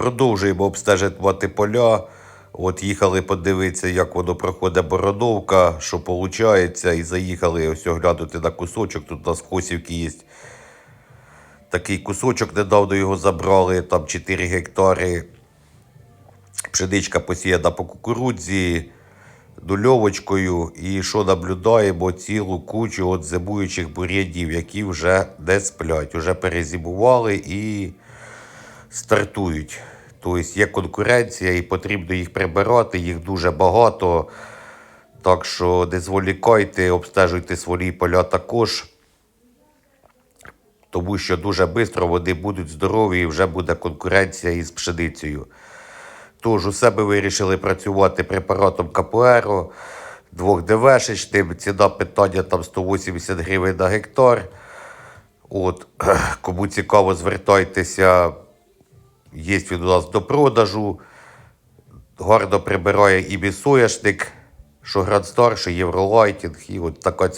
Продовжуємо обстежувати поля. От їхали подивитися, як воно проходить бородовка, що виходить, і заїхали ось оглянути на кусочок. Тут у нас в Косівці є такий кусочок, недавно його забрали, там 4 гектари. Пшеничка посіяна по кукурудзі, дульовочкою. І що наблюдаємо цілу кучу от зимуючих бур'янів, які вже не сплять, вже перезимували і стартують. Тобто є конкуренція і потрібно їх прибирати, їх дуже багато. Так що не зволікайте, обстежуйте свої поля також. Тому що дуже швидко вони будуть здорові і вже буде конкуренція із пшеницею. Тож у себе вирішили працювати препаратом КПР, двох ДВшечним. Ціна питання там 180 гривень на гектар. От, кому цікаво, звертайтеся. Є він у нас до продажу. Гордо прибирає і що Гранд Стар, що Євролайтінг. І от така